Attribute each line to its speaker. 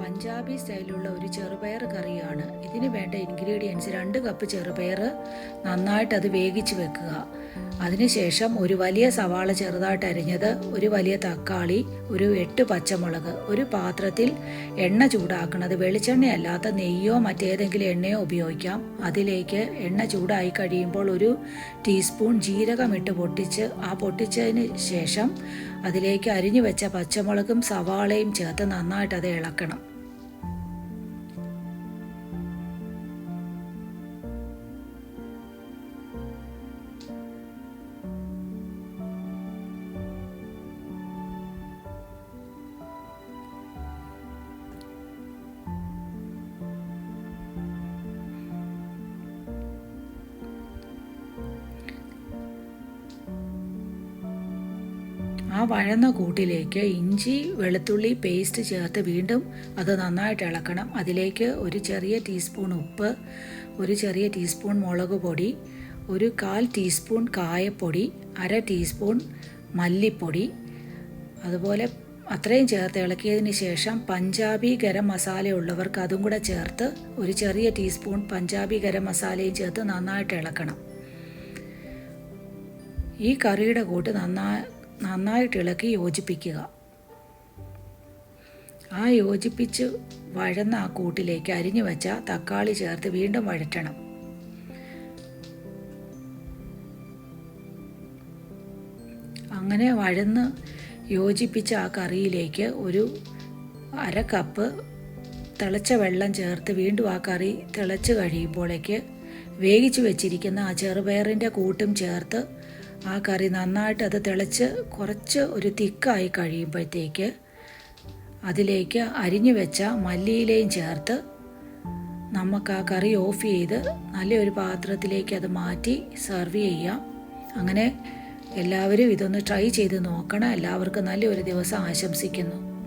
Speaker 1: പഞ്ചാബി സ്റ്റൈലുള്ള ഒരു ചെറുപയർ കറിയാണ്. ഇതിന് വേണ്ട ഇൻഗ്രീഡിയൻസ് രണ്ട് കപ്പ് ചെറുപയർ നന്നായിട്ട് അത് വേവിച്ച് വെക്കുക. അതിനുശേഷം ഒരു വലിയ സവാള ചെറുതായിട്ട് അരിഞ്ഞത് ഒരു വലിയ തക്കാളി ഒരു എട്ട് പച്ചമുളക് ഒരു പാത്രത്തിൽ എണ്ണ ചൂടാക്കുന്നത് വെളിച്ചെണ്ണ അല്ലാത്ത നെയ്യോ മറ്റേതെങ്കിലും എണ്ണയോ ഉപയോഗിക്കാം. അതിലേക്ക് എണ്ണ ചൂടായി കഴിയുമ്പോൾ ഒരു ടീസ്പൂൺ ജീരകം ഇട്ട് പൊട്ടിച്ച് ആ പൊട്ടിച്ചതിന് ശേഷം അതിലേക്ക് അരിഞ്ഞു വെച്ച പച്ചമുളകും സവാളയും ചേർത്ത് നന്നായിട്ട് അത് ഇളക്കണം. ആ വഴന്ന കൂട്ടിലേക്ക് ഇഞ്ചി വെളുത്തുള്ളി പേസ്റ്റ് ചേർത്ത് വീണ്ടും അത് നന്നായിട്ട് ഇളക്കണം. അതിലേക്ക് ഒരു ചെറിയ ടീസ്പൂൺ ഉപ്പ് ഒരു ചെറിയ ടീസ്പൂൺ മുളക് പൊടി ഒരു കാൽ ടീസ്പൂൺ കായപ്പൊടി അര ടീസ്പൂൺ മല്ലിപ്പൊടി. അതുപോലെ അത്രയും ചേർത്ത് ഇളക്കിയതിന് ശേഷം പഞ്ചാബി ഗരം മസാല ഉള്ളവർക്ക് അതും കൂടെ ചേർത്ത് ഒരു ചെറിയ ടീസ്പൂൺ പഞ്ചാബി ഗരം മസാലയും ചേർത്ത് നന്നായിട്ട് ഇളക്കണം. ഈ കറിയുടെ കൂട്ട് നന്നായി നന്നായിട്ട് ഇളക്കി യോജിപ്പിക്കുക. ആ യോജിപ്പിച്ച് വഴന്ന ആ കൂട്ടിലേക്ക് അരിഞ്ഞു വെച്ച തക്കാളി ചേർത്ത് വീണ്ടും വഴറ്റണം. അങ്ങനെ വഴന്ന് യോജിപ്പിച്ച ആ കറിയിലേക്ക് ഒരു അര കപ്പ് തിളച്ച വെള്ളം ചേർത്ത് വീണ്ടും ആ കറി തിളച്ച് കഴിയുമ്പോഴേക്ക് വേവിച്ച് വെച്ചിരിക്കുന്ന ആ ചെറുപയറിന്റെ കൂട്ടും ചേർത്ത് ആ കറി നന്നായിട്ട് അത് തിളച്ച് കുറച്ച് ഒരു തിക്കായി കഴിയുമ്പോഴത്തേക്ക് അതിലേക്ക് അരിഞ്ഞു വെച്ച മല്ലിയിലയും ചേർത്ത് നമുക്ക് ആ കറി ഓഫ് ചെയ്ത് നല്ലൊരു പാത്രത്തിലേക്ക് അത് മാറ്റി സെർവ് ചെയ്യാം. അങ്ങനെ എല്ലാവരും ഇതൊന്ന് ട്രൈ ചെയ്ത് നോക്കണം. എല്ലാവർക്കും നല്ലൊരു ദിവസം ആശംസിക്കുന്നു.